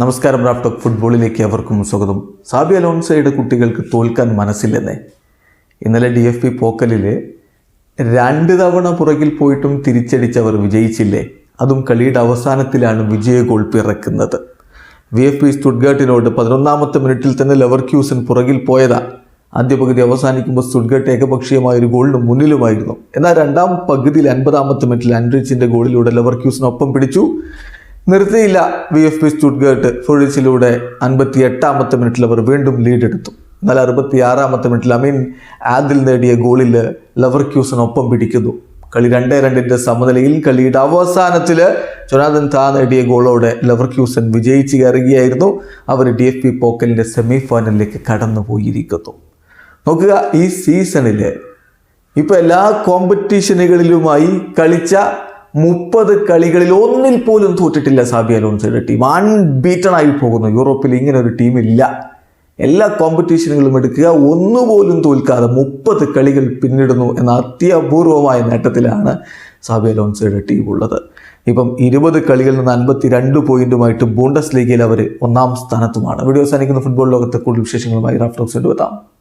നമസ്കാരം റാഫ്റ്റോക്ക് ഫുട്ബോളിലേക്ക് അവർക്കും സ്വാഗതം. സാബി അലോൺസയുടെ കുട്ടികൾക്ക് തോൽക്കാൻ മനസ്സില്ലെന്നേ. ഇന്നലെ ഡി എഫ് പി പോക്കലിൽ രണ്ട് തവണ പുറകിൽ പോയിട്ടും തിരിച്ചടിച്ച് അവർ വിജയിച്ചില്ലേ? അതും കളിയുടെ അവസാനത്തിലാണ് വിജയ ഗോൾ പിറക്കുന്നത്. വി എഫ് പി സ്റ്റുഡ്ഗാട്ടിനോട് പതിനൊന്നാമത്തെ മിനിറ്റിൽ തന്നെ ലെവർ ക്യൂസൻ പുറകിൽ പോയതാ. ആദ്യ പകുതി അവസാനിക്കുമ്പോൾ സ്റ്റുഡ്ഗാർട്ട് ഏകപക്ഷീയമായ ഒരു ഗോളിന് മുന്നിലുമായിരുന്നു. എന്നാൽ രണ്ടാം പകുതിയിൽ അൻപതാമത്തെ മിനിറ്റിൽ അൻഡ്രിച്ചിന്റെ ഗോളിലൂടെ ലെവർ ക്യൂസിനൊപ്പം പിടിച്ചു. നിർത്തിയില്ല വി എഫ് പി സ്റ്റുഡ്ഗേർട്ട് ഫുഴിച്ചിലൂടെ അൻപത്തി എട്ടാമത്തെ മിനിറ്റിൽ അവർ വീണ്ടും ലീഡ് എടുത്തു. എന്നാൽ അറുപത്തി ആറാമത്തെ മിനിറ്റിൽ അമീൻ ആദിൽ നേടിയ ഗോളിൽ ലവർ ക്യൂസിനൊപ്പം പിടിക്കുന്നു. കളി രണ്ടേ രണ്ടിന്റെ സമനിലയിൽ കളിയുടെ അവസാനത്തിൽ ജൊനാഥൻ താ നേടിയ ഗോളോടെ ലവർ ക്യൂസൻ വിജയിച്ച് കയറുകയായിരുന്നു. അവർ ഡി എഫ് പി പോക്കലിന്റെ സെമി ഫൈനലിലേക്ക് കടന്നു പോയിരിക്കുന്നു നോക്കുക ഈ സീസണിൽ ഇപ്പൊ എല്ലാ കോമ്പറ്റീഷനുകളിലുമായി കളിച്ച മുപ്പത് കളികളിൽ ഒന്നിൽ പോലും തോറ്റിട്ടില്ല സാബി അലോൺസോയുടെ ടീം അൺബീറ്റൺ ആയി പോകുന്നു. യൂറോപ്പിൽ ഇങ്ങനെ ഒരു ടീമില്ല എല്ലാ കോമ്പറ്റീഷനുകളും എടുക്കുക. ഒന്നുപോലും തോൽക്കാതെ മുപ്പത് കളികൾ പിന്നിടുന്നു എന്ന അത്യപൂർവമായ നേട്ടത്തിലാണ് സാബി അലോൺസോയുടെ ടീം ഉള്ളത്. ഇപ്പം ഇരുപത് കളികളിൽ നിന്ന് അൻപത്തി രണ്ട് പോയിന്റുമായിട്ട് ബൂണ്ടസ് ലീഗിൽ അവർ ഒന്നാം സ്ഥാനത്തുമാണ്. വീഡിയോ സാധിക്കുന്ന ഫുട്ബോൾ ലോകത്തെ കൂടുതൽ വിശേഷങ്ങളുമായി റാഫ്റ്റോക്സ് എത്താം